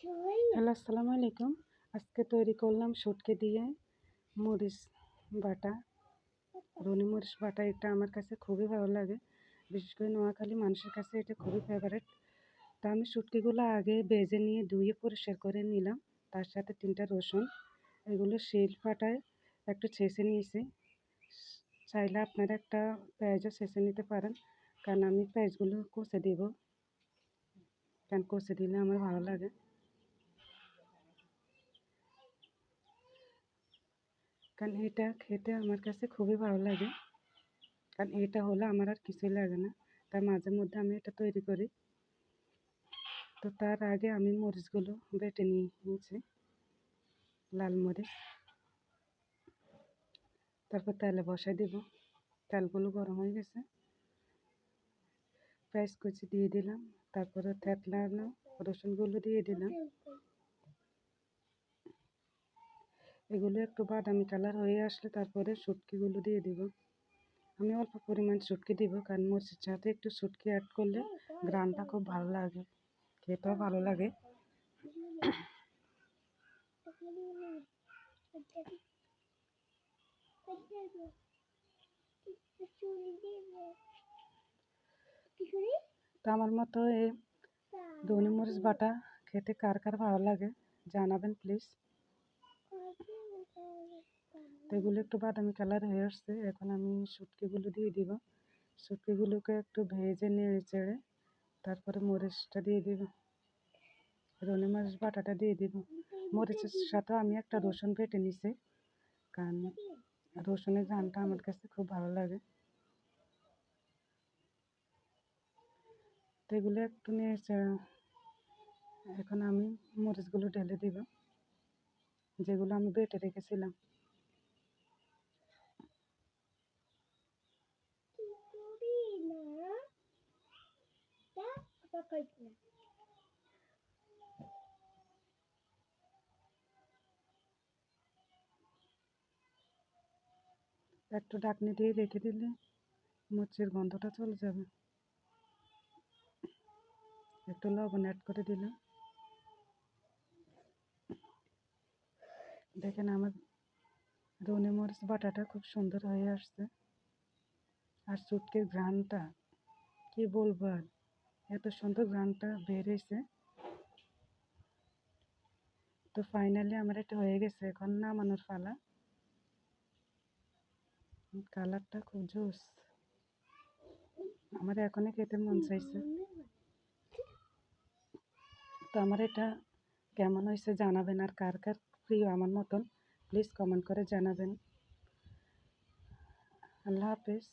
Hello, আসসালামু আলাইকুম। আজকে তৈরি করলাম শুটকি দিয়ে মরিচ বাটা। রনি মরিচ বাটা এটা আমার কাছে খুবই ভালো লাগে। বিশেষ করে নোয়াখালী মানুষের কাছে এটা খুবই ফেভারেট তা আমি শুটকিগুলো আগে বেজে নিয়ে ধুয়ে পরিষ্কার করে নিলাম। তার সাথে তিনটা রসুন, এগুলো শিল ফাটায় একটু ছেঁচে নিয়েছি। চাইলে আপনারা একটা পেঁয়াজও ছেঁচে নিতে পারেন, কারণ আমি পেঁয়াজগুলো কষে দিব। কারণ কষে দিলে আমার ভালো লাগে। কারণ এটা খেতে আমার কাছে খুবই ভালো লাগে। কারণ এটা হলে আমার আর কিছুই লাগে না। তার মাঝে মধ্যে আমি এটা তৈরি করি। তো তার আগে আমি মরিচগুলো বেটে নিয়েছি, লাল মরিচ। তারপর তেলে বসাই দিব। তেলগুলো গরম হয়ে গেছে। পেঁয়াজ কুচি দিয়ে দিলাম। তারপরে থেতলানো রসুনগুলো দিয়ে দিলাম। এগুলো একটু বাদামি কালার হয়ে আসলে তারপরে শুটকিগুলো দিয়ে দিব। আমি অল্প পরিমাণ শুটকি দিব, কারণ মরিচের সাথে একটু শুটকি অ্যাড করলে গ্রানটা খুব ভালো লাগে, খেতেও ভালো লাগে। তো আমার মতো এই ধনে মরিচ বাটা খেতে কার কার ভালো লাগে জানাবেন, প্লিজ। এগুলো একটু বাদামি কালার হয়ে আসছে। এখন আমি শুটকিগুলো দিয়ে দিব। শুটকিগুলোকে একটু ভেজে নেড়ে চেড়ে তারপরে মরিচটা দিয়ে দিব। রনি মরিচ বাটাটা দিয়ে দিব। মরিচের সাথে আমি একটা রসুন বেটে নিছি, কারণ রসুনের ঘ্রানটা আমার কাছে খুব ভালো লাগে। তো এগুলো একটু নিয়ে এখন আমি মরিচগুলো ঢেলে দিব। যেগুলো আমি বেটে রেখেছিলাম। একটু ডাকনি দিয়ে রেখে দিলে মরিচের গন্ধটা চলে যাবে। একটু লবণ অ্যাড করে দিলাম। দেখেন আমার রনি মরিচ বাটাটা খুব সুন্দর হয়ে আসছে। আর চুটকির ঘ্রানটা কি বলব আর? এত সুন্দর ঘ্রানটা বেরিয়েছে তো ফাইনালি আমার এটা হয়ে গেছে, এখন নামানোর পালা। কালারটা খুব জোস। আমার এখনই খেতে মন চাইছে। তো আমার এটা কেমন হয়েছে জানাবেন আর কার কার প্রিয় আমার মতন প্লিজ কমেন্ট করে জানাবেন। আল্লাহ হাফেজ।